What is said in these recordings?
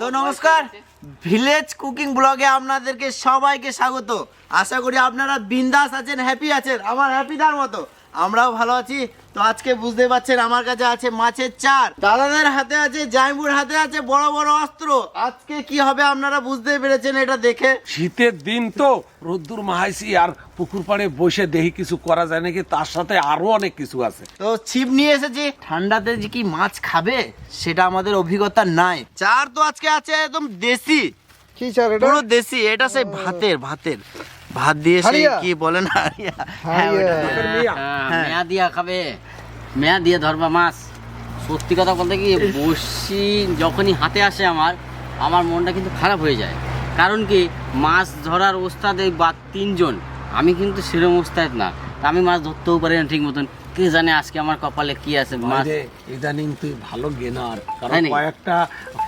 তো নমস্কার। Village cooking ব্লগে আপনাদেরকে সবাইকে স্বাগত। আশা করি আপনারা বিন্দাস আছেন হ্যাপি আছেন, আমার হ্যাপি হ্যাপিদার মতো। আমরাও ভালো আছি। তো আজকে বুঝতে পারছেন আমার কাছে আছে মাছের চার। দাদাদের হাতে আছে জাইমুর হাতে আছে বড় বড় অস্ত্র। আজকে কি হবে আপনারা বুঝতে পেরেছেন এটা দেখে? শীতের দিন তো রোদ্দুর মাহাইছি আর পুকুর পাড়ে বসে দেখি কিছু করা যায় নাকি তার সাথে আরও অনেক কিছু আছে। তো ছিপ নিয়ে এসেছি ঠান্ডাতে যে কি মাছ খাবে সেটা আমাদের অভিজ্ঞতা নাই। চার তো আজকে আছে একদম দেশি। কি চার এটা? পুরো দেশি এটা সেই ভাতের ভাতের। ভাত দিয়ে সেই? কি বলে না হ্যাঁ, হাড়িয়া। হ্যাঁ। মেয়া দিয়া খাবে। মেয়া দিয়ে ধরবা মাছ। সত্যি কথা বলতে কি বসি যখনই হাতে আসে আমার আমার মনটা কিন্তু খারাপ হয়ে যায়। কারণ কি মাছ ধরার ওস্তাদ এই বা তিনজন। আমি কিন্তু সেরম ওস্তাদ না। তা আমি মাছ ধরতেও পারি না ঠিক মতন। কে জানে আজকে আমার কপালে কি আছে মাছ ইদানিং তুই ভালো গেনার কারণ কয়েকটা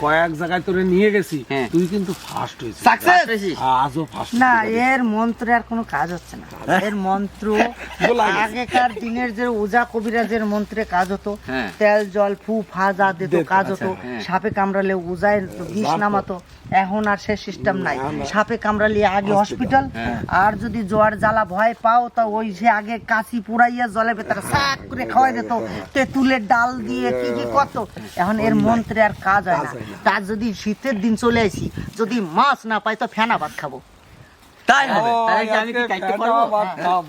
কয়েক জায়গায় তোরে নিয়ে গেছি হ্যাঁ। তুই কিন্তু ফার্স্ট হয়েছিস Success! পেয়েছিস? আজও ফার্স্ট না এর মন্ত্রে আর কোনো কাজ হচ্ছে না এর মন্ত্র আগেকার দিনের যে ওজা কবিরাজের মন্ত্রে কাজ হতো হ্যাঁ। তেল জল ফু ফা যা দিত কাজ আচ্ছা, হতো হ্যাঁ। সাপে কামড়ালে উজায় বিষ? নামাতো এখন আর সে সিস্টেম নাই। সাপে কামড়ালে আগে হসপিটাল হ্যাঁ। আর যদি জ্বর জ্বালা ভয় পাও তা ওই সে আগে কাশি পুরাইয়া জলে ভেতরে শাক করে খাওয়াই দিত। তেঁতুলের ডাল দিয়ে কি কি কত এখন এর মন্ত্রে আর কাজ হয় না। তার যদি শীতের দিন চলে আসি, যদি মাছ না পাই, তো ফেনা ভাত খাব। তাই হবে। তাহলে কি আমি কি কাটতে পারব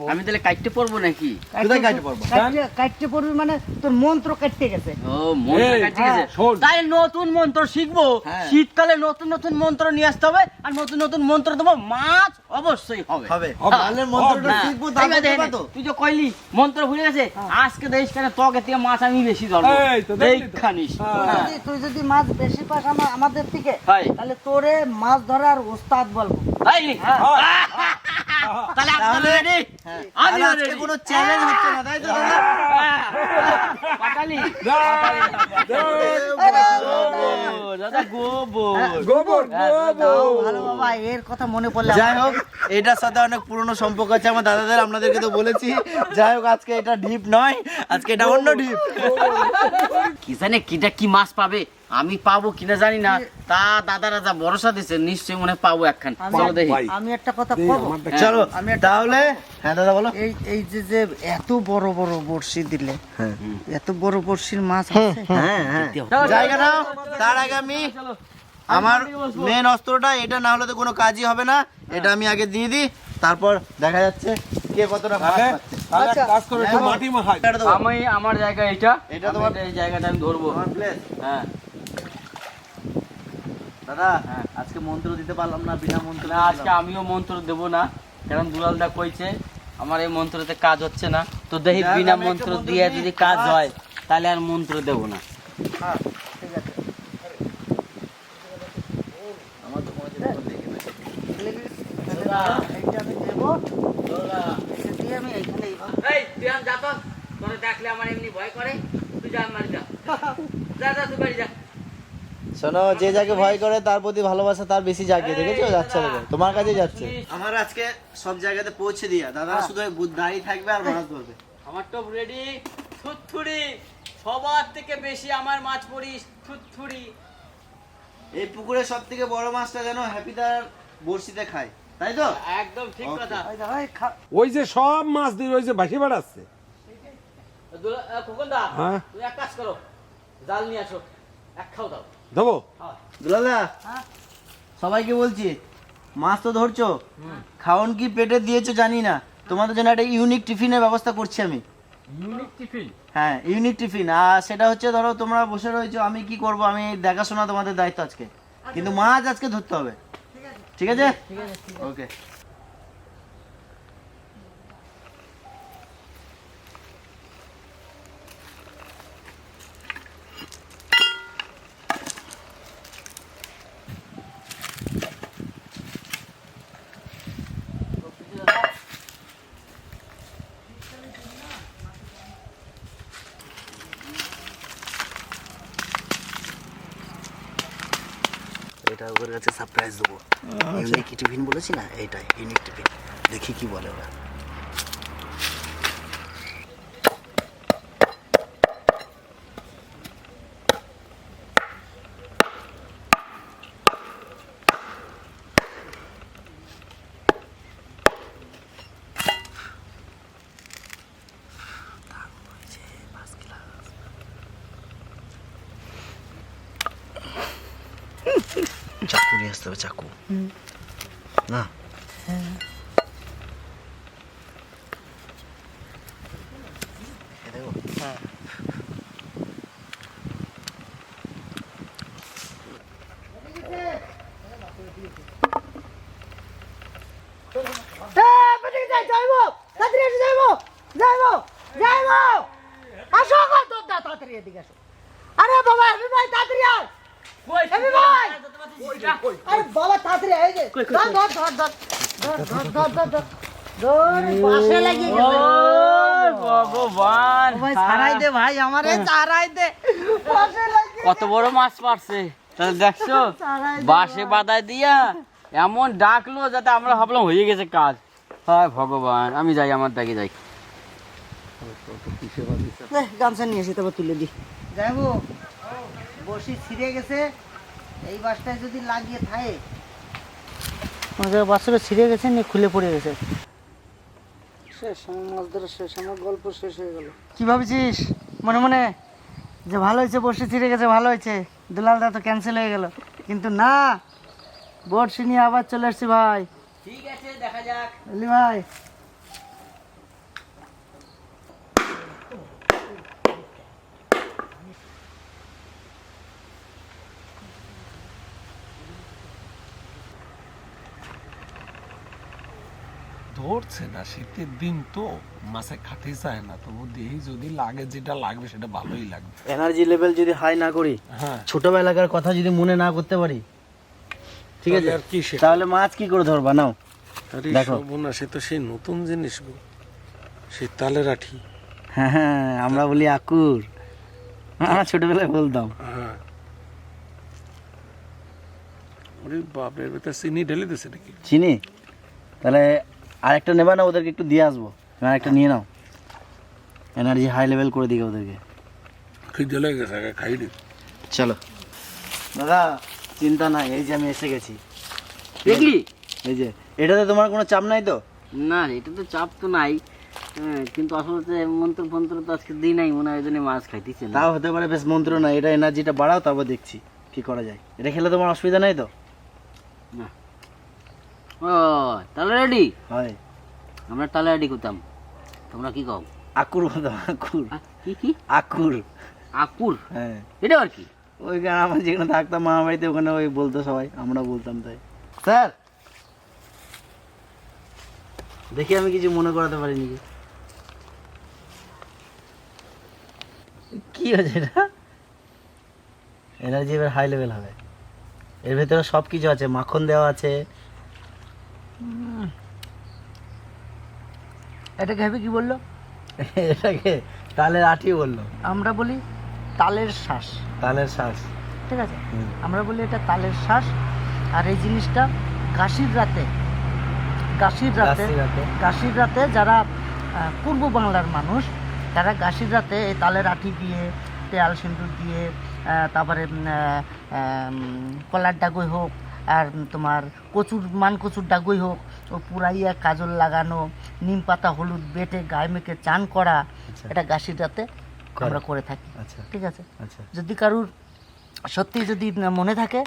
আমি তাহলে কাটতে পারব নাকি? কোথায় কাটতে পারব কাটতে- কাটতে পড়বি? মানে তোর মন্ত্র কাটতে গেছে। ও মন্ত্র কাটতে গেছে। তাই নতুন মন্ত্র শিখব। হ্যাঁ। শীতকালে নতুন নতুন মন্ত্র নিয়ে আসতে হবে আর নতুন নতুন মন্ত্র দেবো মাছ অবশ্যই হবে। হবে। তাহলে মন্ত্রটা হ্যাঁ। শিখব নে, তো। তুই তো কইলি মন্ত্র ভুলে গেছে আজকে দেখিস কেন তোকে থেকে মাছ আমি বেশি ধরবো। এই তো দেখলি দেখানিস হ্যাঁ। হ্যাঁ। তুই যদি মাছ বেশি পাস আমাদের থেকে তাহলে তোরে মাছ ধরার ওস্তাদ বলব। তাই নি? তাহলে? হ্যাঁ। আমি আজকে কোনো চ্যালেঞ্জ হচ্ছে না তাই তো দাদা? পাটালি। দাদা গোবর। গোবর তাও ভালো বাবা এর কথা মনে পড়লে যাই হোক এটার সাথে অনেক পুরনো সম্পর্ক আছে আমার দাদাদের আপনাদেরকে তো বলেছি। যাই হোক আজকে এটা ঢিপ নয় আজকে এটা অন্য ঢিপ কি জানে কিটা কি মাছ পাবে? আমি পাবো কিনা জানি না। তা দাদারা যা ভরসা দিছে নিশ্চয়ই মনে পাবো একখান। আমি- চলো দেখি। আমি একটা কথা আমার দেখ- চলো আমি তাহলে হ্যাঁ দাদা বলো। এই এই যে যে এত বড় বড় বড়শি দিলে এত বড় বড়শির মাছ আছে? হ্যাঁ হ্যাঁ। জায়গা নাও। তার আগে আমি আমার মেন অস্ত্রটা এটা না হলে তো কোনো কাজই হবে না। এটা আমি আগে দিয়ে দিই। তারপর দেখা যাচ্ছে কে কতটা। তাহলে এক কাজ করে হ্যাঁ। মাটি এটা আমি আমার জায়গা এটা এটা তোমার- এই জায়গাটা আমি ধরবো। হ্যাঁ। দাদা আজকে মন্ত্র দিতে পারলাম না বিনা মন্ত্র না আজকে আমিও মন্ত্র দেব না কারণ দুলালদা কইছে আমার এই মন্ত্রতে কাজ হচ্ছে না। তো দেখি বিনা মন্ত্র দিয়ে যদি কাজ হয় তাহলে আর মন্ত্র দেব না। হ্যাঁ, দেখলে আমার এমনি ভয় করে। তুই যা মারি যা। যা যা তুই বাড়ি যা। শোনো যে যাকে ভয় করে তার প্রতি ভালোবাসা তার বেশি জাগে দেখেছ যাচ্ছে দেখো তোমার কাছে যাচ্ছে। আমার আজকে সব জায়গাতে পৌঁছে দিয়া। দাদা শুধু ওই বুধ দাঁড়িয়ে থাকবে আর মাছ ধরবে আমার টপ রেডি। থুতথুড়ি। সবার থেকে বেশি আমার মাছ পড়িস। থুতথুড়ি। এই পুকুরে সব থেকে বড় মাছটা যেন হ্যাপি তার বড়শিতে খায়। তাই তো? একদম ঠিক কথা। ওই যে সব মাছ দিয়ে ওই যে ভাসি বেড়াচ্ছে আহ, খোকনদা হ্যাঁ। তুমি এক কাজ করো। জাল নিয়ে আসো। দেবো? হ্যাঁ? সবাইকে বলছি মাছ তো ধরছো? খাওন কি পেটে দিয়েছ জানি না। তোমাদের জন্য একটা ইউনিক টিফিনের ব্যবস্থা করছি আমি। Unique tiffin? হ্যাঁ ইউনিক টিফিন। আর সেটা হচ্ছে ধরো তোমরা বসে রয়েছো আমি কি করব? আমি দেখাশোনা তোমাদের দায়িত্ব আজকে। কিন্তু মাছ আজকে ধরতে হবে। ঠিক আছে। ওকে এটা ওদের কাছে সারপ্রাইজ দেবো। ইউনিক টিফিন বলেছি না? এইটাই ইউনিক টিফিন। দেখি কি বলে ওরা। হবে চাকু না আসো তাড়াতাড়ি এদিকে আসো আরে বাবা হেফি ভাই তাড়াতাড়ি আয় আরে বাবা তাড়াতাড়ি আয় ধর ধর ধর ধর ধর ধর ধর ধর কত বড় মাছ পারছে। তাহলে দেখছ বাসে বাদায় দিয়া এমন ডাকলো যাতে আমরা ভাবলাম হয়ে গেছে কাজ। হয় ভগবান আমি যাই আমার দাগে যাই। গামছা নিয়ে এসে তবে তুলে দি। যাইবো। বসি ছিঁড়ে গেছে এই বাসটায় যদি লাগিয়ে থাকে। আমাদের বাসটা ছিঁড়ে গেছে নিয়ে খুলে পড়ে গেছে। শেষ আমার মাছ ধরা শেষ আমার গল্প শেষ হয়ে গেল। কি ভাবছিস? মনে মনে? যে ভালো হয়েছে বসে ছিঁড়ে গেছে ভালো হয়েছে। দুলালদা তো ক্যান্সেল হয়ে গেল। কিন্তু না বর্ষি নিয়ে আবার চলে আসছি ভাই। ঠিক আছে দেখা যাক। ভাই। ধরছে না শীতের দিন তো মাছে খাতে চায় না তবু দেহি যদি লাগে যেটা লাগবে সেটা ভালোই লাগবে। এনার্জি লেভেল যদি হাই না করি হ্যাঁ। ছোটবেলাকার কথা যদি মনে না করতে পারি ঠিক আছে? আর কি? তাহলে মাছ কি করে ধরবা? নাও দেখো। না সে তো সেই নতুন জিনিস গো। সেই তালের আঠি। হ্যাঁ হ্যাঁ আমরা বলি আকুর। আমরা ছোটবেলায় বলতাম। হ্যাঁ। ওরে বাপরে ভেতরে চিনি ঢেলে দিছে নাকি? চিনি? তাহলে আরেকটা নেবা না ওদেরকে একটু দিয়ে আসব। তুমি আরেকটা নিয়ে নাও। এনার্জি হাই লেভেল করে দিকে ওদেরকে। খিদে লেগে গেছে আগে খাই নি। চলো। দাদা চিন্তা নাই এই যে আমি এসে গেছি। দেখলি? এই যে এটাতে তোমার কোনো চাপ নাই তো? না এটা তো চাপ তো নাই। হ্যাঁ, কিন্তু আসলে মন্ত্র ফন্ত্র তো আজকে দিই নাই মনে হয় ওই জন্য মাছ খাইতেছে তাও হতে পারে বেশ মন্ত্র না এটা এনার্জিটা বাড়াও তারপর দেখছি কি করা যায়। এটা খেলে তোমার অসুবিধা নাই তো? ও তাহলে রেডি? হয়। আমরা তাহলে রেডি করতাম। তোমরা কি কও? আকুর বলতাম আকুর। কি কি? আকুর। আকুর? হ্যাঁ। এটা আর কি? ওইখানে আমরা যেখানে থাকতাম মামা বাড়িতে ওখানে ওই বলতো সবাই আমরা বলতাম তাই। স্যার! দেখি আমি কিছু মনে করাতে পারিনি। কি কি হয়েছে এটা? এনার্জি এবার হাই লেভেল হবে। এর ভেতরে সব কিছু আছে মাখন দেওয়া আছে এটাকে হবে কি বলল? এটাকে তালের আঠি বলল। আমরা বলি তালের শ্বাস। তালের শ্বাস। ঠিক আছে? আমরা বলি এটা তালের শ্বাস। আর এই জিনিসটা কাশির রাতে কাশির রাতে কাশির রাতে। যারা পূর্ব বাংলার মানুষ তারা কাশির রাতে এই তালের আঠি দিয়ে তেল সিন্দুর দিয়ে তারপরে কলার ডাগুই হোক আর তোমার কচুর মান কচুর ডাগুই হোক ও পুরাইয়া কাজল লাগানো নিম পাতা হলুদ বেটে গায়ে মেখে চান করা আচ্ছা। এটা রাতে আমরা করে থাকি। আচ্ছা। ঠিক আছে? আচ্ছা। যদি কারুর সত্যি যদি মনে থাকে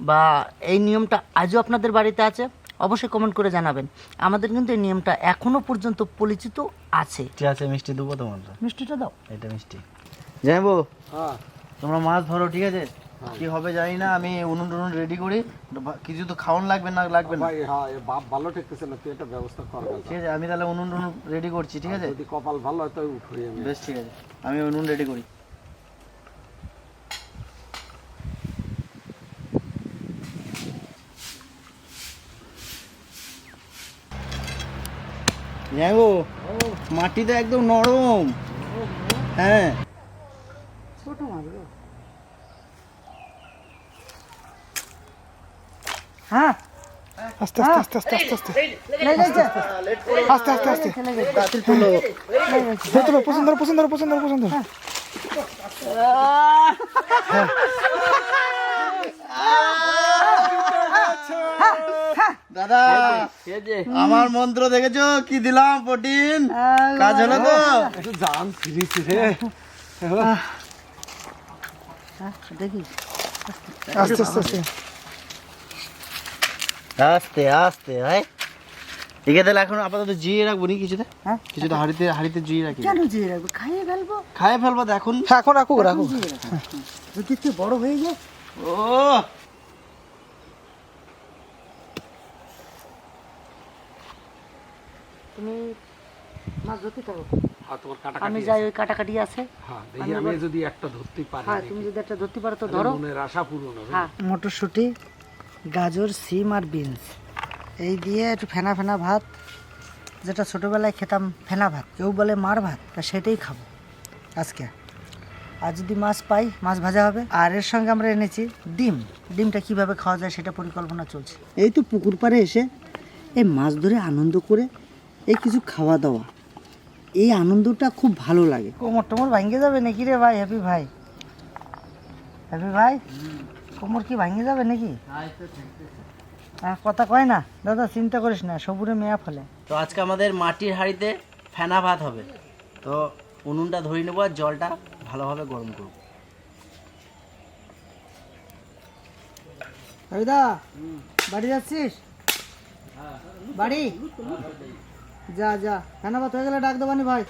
বা এই নিয়মটা আজও আপনাদের বাড়িতে আছে অবশ্যই কমেন্ট করে জানাবেন। আমাদের কিন্তু এই নিয়মটা এখনও পর্যন্ত পরিচিত আছে। ঠিক আছে মিষ্টি দেবো তোমার মিষ্টিটা দাও। এটা মিষ্টি। জানব হ্যাঁ। তোমরা মাছ ধরো ঠিক আছে? কি হবে জানি না আমি উনুন টুনুন রেডি করি। কিছু তো খাওয়ান লাগবে না লাগবে না। হ্যাঁ বাপ ভালো ঠেকতেছে না তুই একটা ব্যবস্থা কর ঠিক আছে আমি তাহলে উনুন টুনুন রেডি করছি ঠিক আছে? যদি কপাল ভালো হয় তো উঠে আমি। বেশ ঠিক আছে। আমি উনুন রেডি করি। যাইবো মাটি তো একদম নরম। হ্যাঁ ছোট মাছ গো হ্যাঁ আস্তে আস্তে আস্তে আস্তে আস্তে আস্তে। আস্তে আস্তে আস্তে পছন্দ পছন্দ পছন্দ পছন্দ। দাদা আমার মন্ত্র দেখেছ? কি দিলাম প্রোটিন? কাজ হলো তো? একটু জান ফিরিছি রে। দেখি। আস্তে আস্তে আস্তে। আস্তে আস্তে ভাই। তাহলে এখন আপাতত জিয়ে রাখব নি কিছুতে হ্যাঁ? কিছুটা হাড়িতে হাড়িতে জিয়ে রাখি। কেন জিয়ে রাখব? খাইয়ে ফেলব? খায় ফেলব এখন হ্যাঁ এখন জিয়ে রাখব। যদি একটু বড় হয়ে যায়। ও! তুমি মাছ ধরতে থাকো। হ্যাঁ, তোমার আমি যাই ওই কাটাকাটি আছে। হ্যাঁ দেখি আমি যদি একটা ধরতে পারি হ্যাঁ তুমি যদি একটা ধরতে পারো তো ধরো। মনের আশা পূরণ হবে। হ্যাঁ। মটরশুঁটি? গাজর সিম আর বিনস। এই দিয়ে একটু ফেনা ফেনা ভাত যেটা ছোটোবেলায় খেতাম ফেনা ভাত কেউ বলে মার ভাত তা সেটাই খাব আজকে। আর যদি মাছ পাই মাছ ভাজা হবে। আর এর সঙ্গে আমরা এনেছি ডিম। ডিমটা কীভাবে খাওয়া যায় সেটা পরিকল্পনা চলছে। এই তো পুকুর পাড়ে এসে এই মাছ ধরে আনন্দ করে এই কিছু খাওয়া দাওয়া। এই আনন্দটা খুব ভালো লাগে। কোমর টোমর ভাঙ্গে যাবে নাকি রে ভাই? হ্যাপি ভাই? হ্যাপি ভাই? কোমর কি ভাঙে যাবে নাকি? হ্যাঁ কথা কয় না। দাদা চিন্তা করিস না সবুরে মেয়া ফলে। তো আজকে আমাদের মাটির হাঁড়িতে ফেনা ভাত হবে। তো উনুনটা ধরে নেব আর জলটা ভালোভাবে গরম করব। দা বাড়ি যাচ্ছিস? বাড়ি? যা যা খানা ভাত হয়ে গেলে ডাক দেবানি ভাই।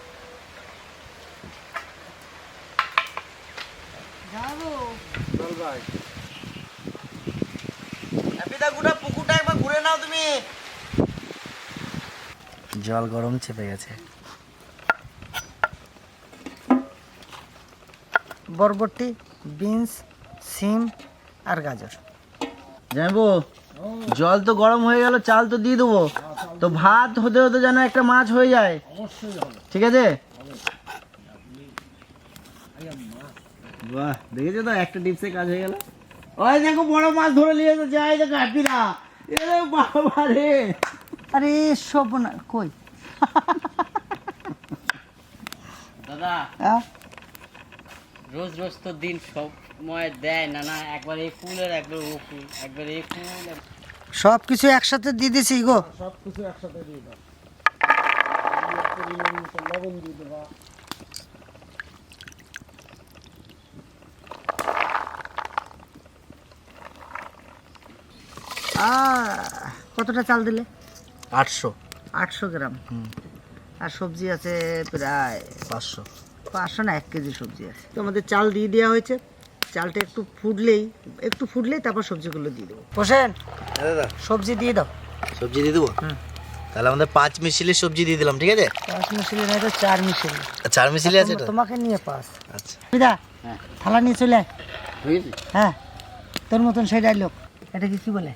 যাব। হ্যাপিদা গোটা পুকুরটা একবার ঘুরে নাও তুমি। জল গরম চেপে গেছে। বরবটি বিনস সিম আর গাজর। জানব জল তো গরম হয়ে গেল চাল তো দিয়ে দেবো। তো ভাত হতে হতে যেন একটা মাছ হয়ে যায়। ঠিক আছে? বাহ দেখেছ তো একটা টিপসে কাজ হয়ে গেল। ওই দেখো বড় মাছ ধরে নিয়ে এসে যাই দেখো হ্যাপিরা এ বাবা রে। আরে সব না কই? দাদা হ্যাঁ? রোজ রোজ তো দিন সময় দেয় না না? একবার এই ফুল আর একবার ও ফুল একবার এই ফুল সব কিছু একসাথে দিয়ে দিছি গো। আহ, কতটা চাল দিলে? আটশো। আটশো গ্রাম। আর সবজি আছে প্রায় পাঁচশো। পাঁচশো না এক কেজি সবজি আছে। তো আমাদের চাল দিয়ে দেওয়া হয়েছে। চালটা একটু ফুটলেই একটু ফুটলেই তারপর সবজিগুলো দিয়ে দেবো। হোসেন দাদা। সবজি দিয়ে দাও। সবজি দিয়ে দেবো? তাহলে আমাদের পাঁচ মিশিলি সবজি দিয়ে দিলাম ঠিক আছে? পাঁচ মিশিলি নয় তো চার মিশিলি। চার মিশিলি আছে এটা? তোমাকে নিয়ে পাস। আচ্ছা। বিদা থালা নিয়ে চলে হ্যাঁ। তোর মতন সেই ডাইলগ এটা কি কি বলে?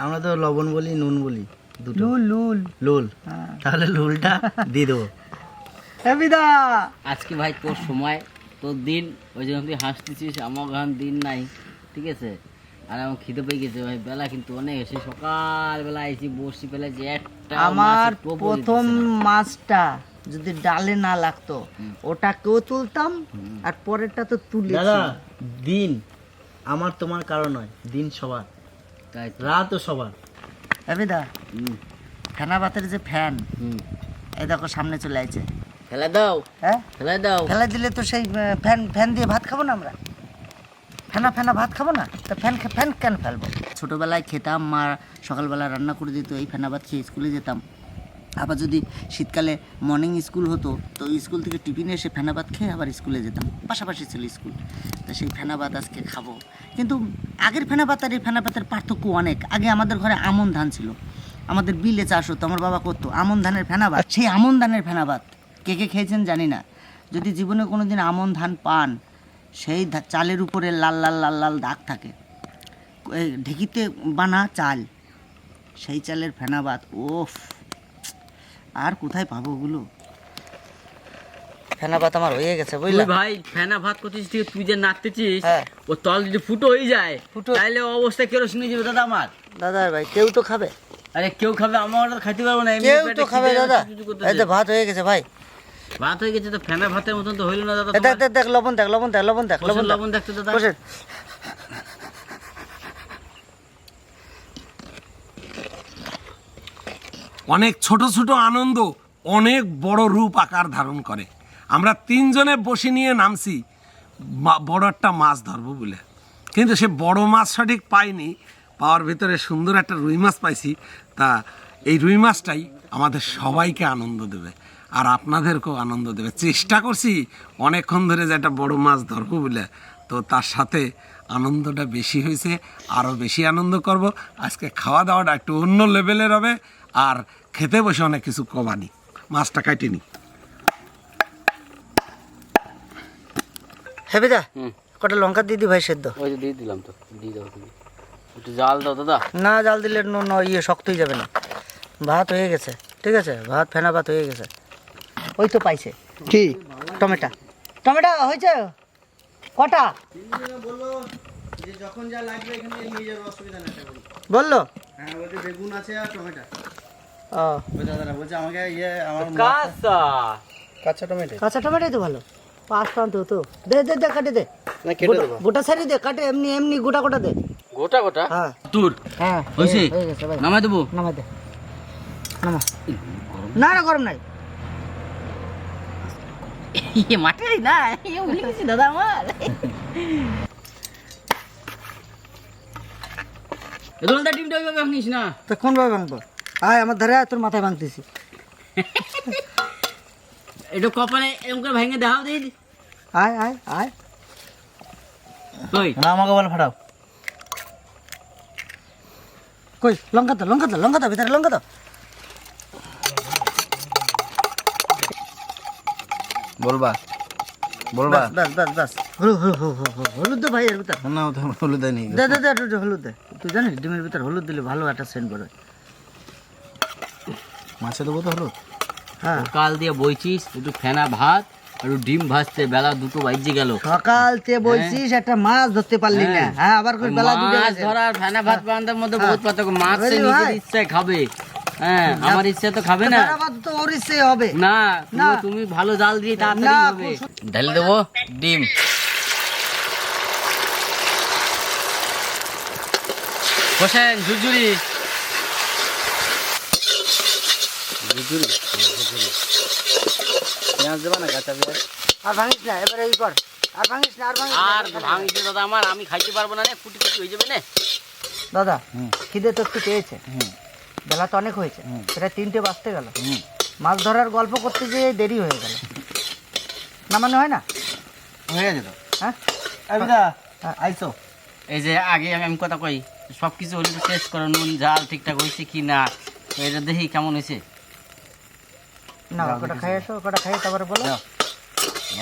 আমরা তো লবণ বলি নুন বলি দুটো। লুল লুল। লুল। হ্যাঁ। তাহলে লুলটা দিয়ে দেবো। বিদা! আজকে ভাই তোর সময় তোর দিন ওই জন্য তুই হাসতেছিস আমার গান দিন নাই ঠিক আছে? আর আমার খিদে পেয়ে গেছে ভাই বেলা কিন্তু অনেক এসে সকালবেলা এসে বসি পেলে যে একটা আমার প্রথম মাছটা যদি ডালে না লাগতো ওটাকেও তুলতাম আর পরেরটা তো তুলে দাদা দিন আমার তোমার কারণ নয় দিন সবার। রাতও সবার। হুম, ফেনা ভাতের যে ফ্যান হুম। এই দেখো সামনে চলে আইছে। ফেলে দাও। হ্যাঁ? ফেলে দাও। ফেলা দিলে তো সেই ফ্যান ফ্যান দিয়ে ভাত খাব না আমরা? ফেনা ফেনা ভাত খাব না? তো ফ্যান ফ্যান কেন ফেলব? ছোটোবেলায় খেতাম মা সকালবেলা রান্না করে দিত এই ফেনা ভাত খেয়ে স্কুলে যেতাম। আবার যদি শীতকালে মর্নিং স্কুল হতো, তো স্কুল থেকে টিফিনে এসে ফেনা ভাত খেয়ে আবার স্কুলে যেতাম। পাশাপাশি ছিল স্কুল তো সেই ফেনা ভাত আজকে খাব। কিন্তু আগের ফেনা ভাত আর এই ফেনা ভাতের পার্থক্য অনেক। আগে আমাদের ঘরে আমন ধান ছিল। আমাদের বিলে চাষ হতো, আমার বাবা করতো। আমন ধানের ফেনা ভাত সেই আমন ধানের ফেনা ভাত কে কে খেয়েছেন জানি না। যদি জীবনে কোনো দিন আমন ধান পান, সেই চালের উপরে লাল লাল লাল লাল দাগ থাকে। ঢেকিতে বানা চাল, সেই চালের ফেনা ভাত ওফ আর কোথায় পাবো ওগুলো? ফেনা ভাত আমার হয়ে গেছে তুই বুঝলা? ভাই ফেনা ভাত করছিস ঠিক তুই যে নাচতেছিস হ্যাঁ। ও তল যদি ফুটো হয়ে যায় ফুটো। তাহলে অবস্থা কেরোসিনে যাবে দাদা আমার। দাদা ভাই কেউ তো খাবে। আরে কেউ খাবে আমার তো খাইতে পারব না কেউ তো খাবে দাদা। এই তো ভাত হয়ে গেছে ভাই। ভাত হয়ে গেছে তো ফেনা ভাতের মতন তো হইল না দাদা দেখ দেখ দেখ লবণ দেখ লবণ দেখ লবণ দেখ লবণ দেখ। লবণ দেখতে দাদা। অনেক ছোট ছোট আনন্দ, অনেক বড় রূপ আকার ধারণ করে। আমরা তিনজনে বসে নিয়ে নামছি বড় একটা মাছ ধরবো বলে। কিন্তু সে বড় মাছ সঠিক পাইনি, পাওয়ার ভিতরে সুন্দর একটা রুই মাছ পাইছি। তা এই রুই মাছটাই আমাদের সবাইকে আনন্দ দেবে, আর আপনাদেরকেও আনন্দ দেবে। চেষ্টা করছি অনেকক্ষণ ধরে যে একটা বড় মাছ ধরবো বলে। তো তার সাথে আনন্দটা বেশি হয়েছে, আরও বেশি আনন্দ করব। আজকে খাওয়া দাওয়াটা একটু অন্য লেভেলের হবে। আর খেতে বসে অনেক কিছু কমানি মাছটা কাটিনি হেবিদা হুম। কটা লঙ্কা দিদি ভাই সেদ্ধ? ওই যে দিয়ে দিলাম তো দিয়ে দাও তুমি। একটু জাল দাও দাদা। না জাল দিলে ন- ন- ইয়ে শক্ত হয়ে যাবে না। ভাত হয়ে গেছে ঠিক আছে? ভাত ফেনা ভাত হয়ে গেছে। ওই তো পাইছে। কি? টমেটো। টমেটো হয়েছে? কটা? বলল যে যখন যা লাগবে এখানে নিয়ে যাবে অসুবিধা নেই। বলল? হ্যাঁ বেগুন আছে আর টমেটো। ওই দাদারা বলছে আমাকে ইয়ে আমার কাঁচা কাঁচা টমেটো কাঁচা টমেটোই তো ভালো পাঁচ পাঁচ তো দে দে দে কাটে দে না কেটে দেবো গোটা সারি দে কাটে এমনি এমনি গোটা গোটা দে গোটা গোটা হ্যাঁ তোর হ্যাঁ হয়েছে? হয়ে গেছে ভাই নামাই দেবো নামা দে নামা না না গরম নাই না গেছি দাদা আমার ডিমটা ওইভাবে ভাঙিস না তো কোন ভাবে ভাঙবো আয় আমার ধারে তোর মাথায় ভাঙতেছি এটা কপালে এরকম করে ভেঙে দেখাও দিই আয় আয় আয়। কই? না আমাকে বল ফাটাও। কই? লঙ্কা তো লঙ্কা তো লঙ্কা তো ভিতরে লঙ্কা তো। বলবা বলবা। বাস বাস বাস বাস। হলুদ ভাই এর ভিতর। না হলুদ নেই দে হলুদ দে। তুই জানিস ডিমের ভিতর হলুদ দিলে ভালো একটা সেন্ট বেরোয়। মাছে দেবো তো হলুদ হ্যাঁ। কাল দিয়ে বইছিস একটু ফেনা ভাত আর একটু ডিম ভাজতে বেলা দুটো বাজে গেল। সকাল তে বলছিস একটা মাছ ধরতে পারলি না। হ্যাঁ। আবার কই বেলা দুটো মাছ ধরার ফেনা ভাত বান্ধার মধ্যে বহুত পার্থক্য। মাছ সে নিজের ইচ্ছায় খাবে। হ্যাঁ আমার ইচ্ছা তো খাবে না। তো ওর ইচ্ছে হবে। না না। তুমি- ভালো জাল দিয়ে তাড়াতাড়ি হবে ঢেলে দেবো ডিম। হোসেন ঝুরঝুরি। পেঁয়াজ দেবা না কাঁচা পেঁয়াজ? আর ভাঙিস না এবারে ই কর। আর ভাঙিস না আর ভাঙিস আর ভাঙছে দাদা আমার আমি খাইতে পারব না রে ফুটি ফুটি হয়ে যাবে না। দাদা খিদে তো একটু পেয়েছে। বেলা তো অনেক হয়েছে সেটা তিনটে বাজতে গেল। মাছ ধরার গল্প করতে যেয়ে দেরি হয়ে গেল। না মানে হয় না? হয়ে গেছে তো। হ্যাঁ? আবিদা আইসো। এই যে আগে আমি আমি কথা কই সব কিছু হলে তো টেস্ট করো নুন ঝাল ঠিকঠাক হয়েছে কি না? এটা দেখি কেমন হয়েছে। না খাই আসো খাই তারপরে বলো।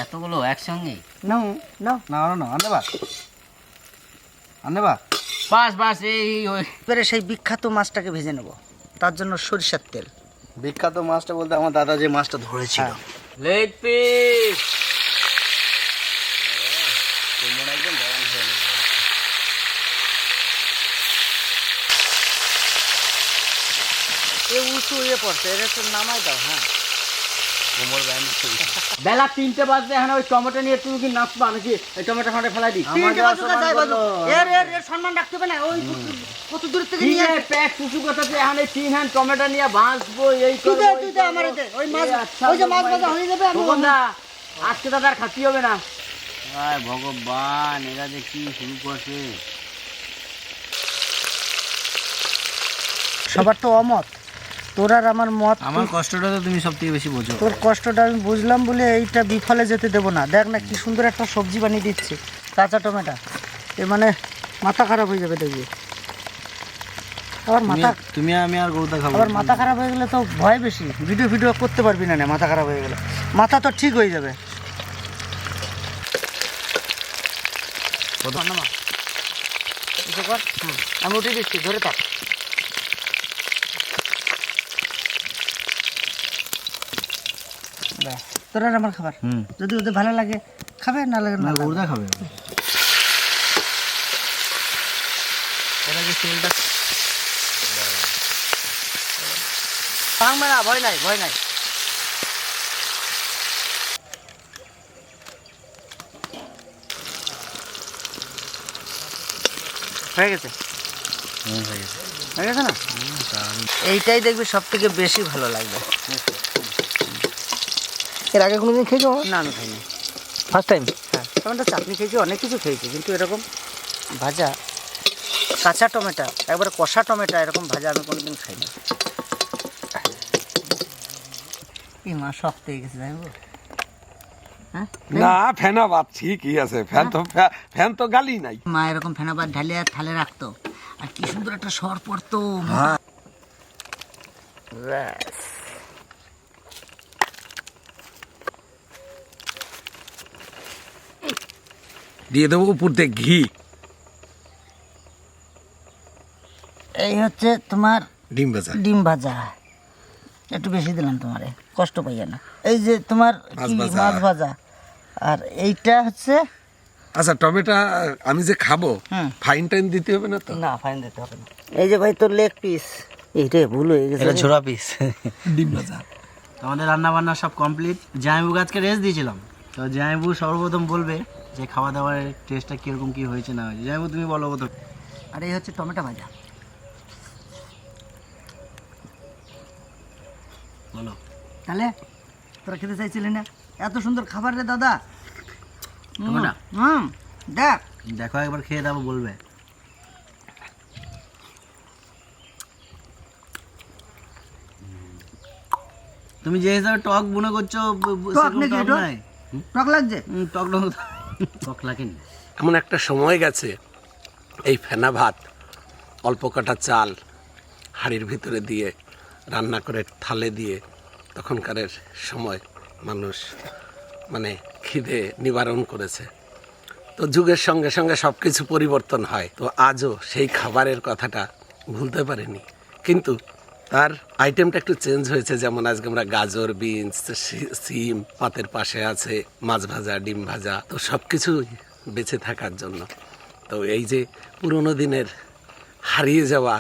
এতগুলো একসঙ্গে? নাও নাও। না না না আনবা আনবা বাস বাস এই ওই। এবারে সেই বিখ্যাত মাছটাকে ভেজে নেব। তার জন্য সরিষার তেল। বিখ্যাত মাছটা বলতে আমার দাদা যে মাছটা ধরেছিল। লেগ পিস এ উঁচু ইয়ে পড়ছে এটা একটু নামাই দাও হ্যাঁ। বেলা তিনটে বাজতে এখন ওই টমেটো নিয়ে তুমি কি নাচবা নাকি? ওই টমেটো ফাটে ফেলাই দি তিনটে বাজুক যাই বাজুক। এর এর এর সম্মান রাখতে হবে না। ওই কত দূর থেকে নিয়ে প্যাক কুচু করতেছে এখন এই তিন হ্যান্ড টমেটো নিয়ে ভাজবো এই তুই করব, তুই দে আমার দে। ওই মাছ আচ্ছা, ওই যে মাছ ভাজা হয়ে যাবে আমি খোকনদা, আজকে দাদার খাতি হবে না। হায় ভগবান এরা যে কি শুরু করছে। সবার তো অমত। তোর আর আমার মত আমার কষ্টটা তো তুমি সব থেকে বেশি বোঝো। তোর কষ্টটা আমি বুঝলাম বলে এইটা বিফলে যেতে দেবো না। দেখ না কি সুন্দর একটা সবজি বানিয়ে দিচ্ছি কাঁচা টমেটো। এ মানে মাথা খারাপ হয়ে যাবে দেখবি। আবার মাথা তুমি আমি আর গরুদা খাব আবার মাথা খারাপ হয়ে গেলে তো ভয় বেশি। ভিডিও ভিডিও করতে পারবি না না মাথা খারাপ হয়ে গেলে। মাথা তো ঠিক হয়ে যাবে। আমি উঠে দিচ্ছি ধরে থাক। তোর আমার খাবার। হুম। যদি ওদের ভালো লাগে খাবে না লাগে না। গরুদা খাবে। কি তেলটা ভাঙবে না ভয় নাই ভয় নাই। হয়ে গেছে? হয়ে গেছে। না? এইটাই দেখবি সব থেকে বেশি ভালো লাগবে। এর আগে কোনোদিন খেয়েছো না আমি খাইনি। ফার্স্ট টাইম হ্যাঁ টমেটো চাটনি খেয়েছি অনেক কিছু খেয়েছি কিন্তু এরকম ভাজা কাঁচা টমেটো একবারে কষা টমেটো এরকম ভাজা আমি কোনোদিন খাইনি। এই মা শক্ত হয়ে গেছে জানব হ্যাঁ না ফেনা বাদ ঠিকই আছে ফ্যান তো ফ্যান তো গালি নাই। মা এরকম ফেনাবাদ ঢালিয়ে থালে রাখতো। আর কি সুন্দর একটা সর পড়তো। ব্যাস। দিয়ে দেবো উপর দিয়ে ঘি। এই হচ্ছে তোমার ডিম ভাজা। ডিম ভাজা। একটু বেশি দিলাম তোমারে কষ্ট পাইয়া না। এই যে তোমার মাছ ভাজা। আর এইটা হচ্ছে আচ্ছা টমেটো আমি যে খাব হুম। ফাইন টাইন দিতে হবে না তো? না ফাইন দিতে হবে না। এই যে ভাই তোর লেগ পিস এইটাই ভুল হয়ে গেছে এটা ছোড়া পিস ডিম ভাজা। আমাদের রান্না বান্না সব কমপ্লিট জামাইবু আজকে রেস্ট দিয়েছিলাম। তো জামাইবু সর্বপ্রথম বলবে যে খাওয়া দাওয়ার টেস্টটা কীরকম কি হয়েছে না হয়েছে জামাইবু তুমি বলো প্রথম আর এই হচ্ছে টমেটো ভাজা। বলো। তাহলে তোরা খেতে চাইছিলি না? এত সুন্দর খাবার রে দাদা। হুম, দেখ। দেখো একবার খেয়ে দাও বলবে। তুমি যে হিসাবে টক মনে করছ টক লাগছে? টক টক এমন একটা সময় গেছে, এই ফেনা ভাত, অল্প কাটা চাল হাড়ির ভিতরে দিয়ে, রান্না করে থালে দিয়ে তখনকারের সময় মানুষ মানে খিদে নিবারণ করেছে। তো যুগের সঙ্গে সঙ্গে সব কিছু পরিবর্তন হয়। তো আজও সেই খাবারের কথাটা ভুলতে পারিনি। কিন্তু তার আইটেমটা একটু চেঞ্জ হয়েছে যেমন আজকে আমরা গাজর বিনস সিম পাতের পাশে আছে মাছ ভাজা ডিম ভাজা তো সব কিছুই বেঁচে থাকার জন্য। তো এই যে পুরোনো দিনের হারিয়ে যাওয়া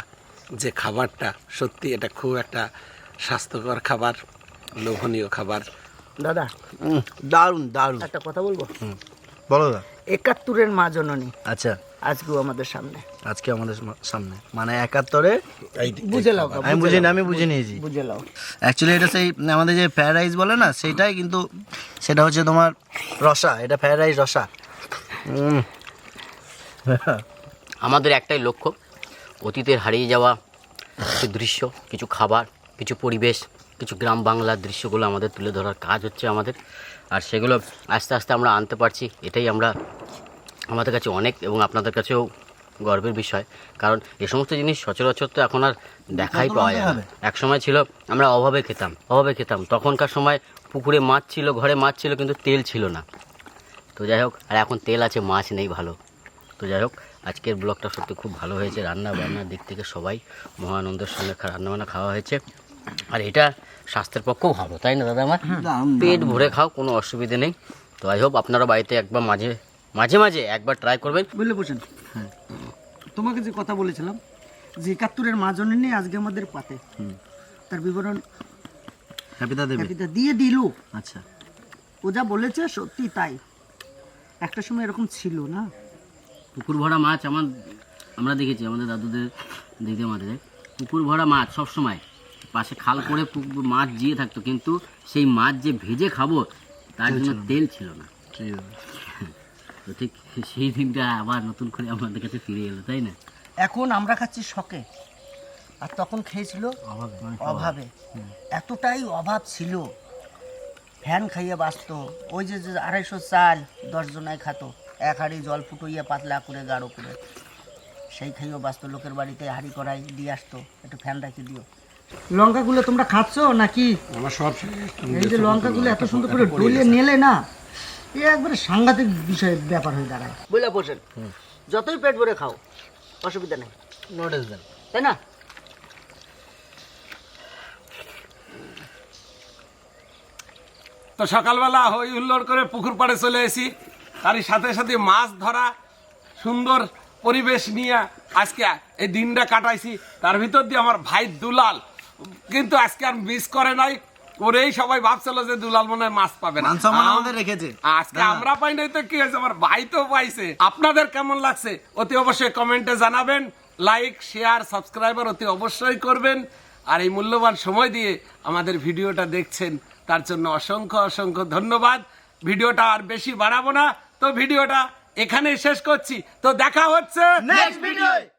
যে খাবারটা সত্যি এটা খুব একটা স্বাস্থ্যকর খাবার লোভনীয় খাবার। দাদা দারুণ দারুণ একটা কথা বলব? বলো দা একাত্তরের মা জননী। আচ্ছা। আজকেও আমাদের সামনে। আজকে আমাদের সামনে। মানে একাত্তরে বুঝে লাও আমি বুঝিনি আমি বুঝে নিয়েছি। বুঝে লাও। অ্যাকচুয়ালি এটা সেই আমাদের যে ফ্রায়েড রাইস বলে না সেটাই কিন্তু সেটা হচ্ছে তোমার রসা এটা ফ্রায়েড রাইস রসা। আমাদের একটাই লক্ষ্য অতীতের হারিয়ে যাওয়া কিছু দৃশ্য কিছু খাবার কিছু পরিবেশ কিছু গ্রাম বাংলার দৃশ্যগুলো আমাদের তুলে ধরার কাজ হচ্ছে আমাদের। আর সেগুলো আস্তে আস্তে আমরা আনতে পারছি এটাই আমরা আমাদের কাছে অনেক এবং আপনাদের কাছেও গর্বের বিষয়। কারণ এ সমস্ত জিনিস সচরাচর তো এখন আর দেখাই পাওয়া যায় না। এক সময় ছিল আমরা অভাবে খেতাম অভাবে খেতাম। তখনকার সময় পুকুরে মাছ ছিল ঘরে মাছ ছিল কিন্তু তেল ছিল না। তো যাই হোক আর এখন তেল আছে মাছ নেই ভালো। তো যাই হোক আজকের ব্লগটা সত্যি খুব ভালো হয়েছে রান্না বান্নার দিক থেকে সবাই মহানন্দের সঙ্গে রান্নাবান্না খাওয়া হয়েছে। আর এটা স্বাস্থ্যের পক্ষেও ভালো তাই না দাদা আমার? পেট ভরে খাও কোনো অসুবিধে নেই। তো আই হোপ আপনারা বাড়িতে একবার মাঝে মাঝে মাঝে একবার ট্রাই করবেন। বুঝলে বসেন তোমাকে যে কথা বলেছিলাম যে একাত্তরের মা জননী আজকে আমাদের পাতে। তার বিবরণ হ্যাপিদা দেবে। ক্যাপিটা দিয়ে দিল। আচ্ছা। ও যা বলেছে সত্যি তাই। একটা সময় এরকম ছিল না? পুকুর ভরা মাছ আমার আমরা দেখেছি আমাদের দাদুদের দিদি আমাদের পুকুর ভরা মাছ সব সময়। পাশে খাল করে পুকুর মাছ জিয়ে থাকতো কিন্তু সেই মাছ যে ভেজে খাব তার জন্য তেল ছিল না। তো ঠিক সেই দিনটা আবার নতুন করে আমাদের কাছে ফিরে এলো তাই না? এখন আমরা খাচ্ছি শখে আর তখন খেয়েছিল অভাবে এতটাই অভাব ছিল। ফ্যান খাইয়ে বাঁচতো। ওই যে যে আড়াইশো চাল দশ জনায় খাতো। এক হাঁড়ি জল ফুটোইয়া পাতলা করে গাঢ় করে। সেই খাইয়েও বাঁচতো। লোকের বাড়িতে হাঁড়ি করাই দিয়ে আসতো। একটু ফ্যান রাখি দিও। লঙ্কাগুলো তোমরা খাচ্ছ নাকি? আমার সব এই যে লঙ্কাগুলো এত সুন্দর করে ডলিয়ে নেলে না। এ একবারে সাংঘাতিক বিষয় ব্যাপার হয়ে দাঁড়ায়। বুঝলে বসেন যতই পেট ভরে খাও অসুবিধা নেই। নোটিস দেন তাই না? তো সকালবেলা হই হুল্লোড় করে পুকুর পাড়ে চলে এসি তারই সাথে সাথে মাছ ধরা সুন্দর পরিবেশ নিয়ে আজকে এই দিনটা কাটাইছি। তার ভিতর দিয়ে আমার ভাই দুলাল কিন্তু আজকে আর মিস করে নাই। ওরেই সবাই ভাবছিল যে দুলাল মনে হয় মাছ পাবে না। আমাদের রেখেছে। আজকে আমরা পাই নাই তো কি হয়েছে? আমার ভাই তো পাইছে। আপনাদের কেমন লাগছে? অতি অবশ্যই কমেন্টে জানাবেন। লাইক শেয়ার সাবস্ক্রাইবার অতি অবশ্যই করবেন। আর এই মূল্যবান সময় দিয়ে আমাদের ভিডিওটা দেখছেন তার জন্য অসংখ্য অসংখ্য ধন্যবাদ। ভিডিওটা আর বেশি বাড়াবো না। তো ভিডিওটা এখানেই শেষ করছি। তো দেখা হচ্ছে নেক্সট ভিডিও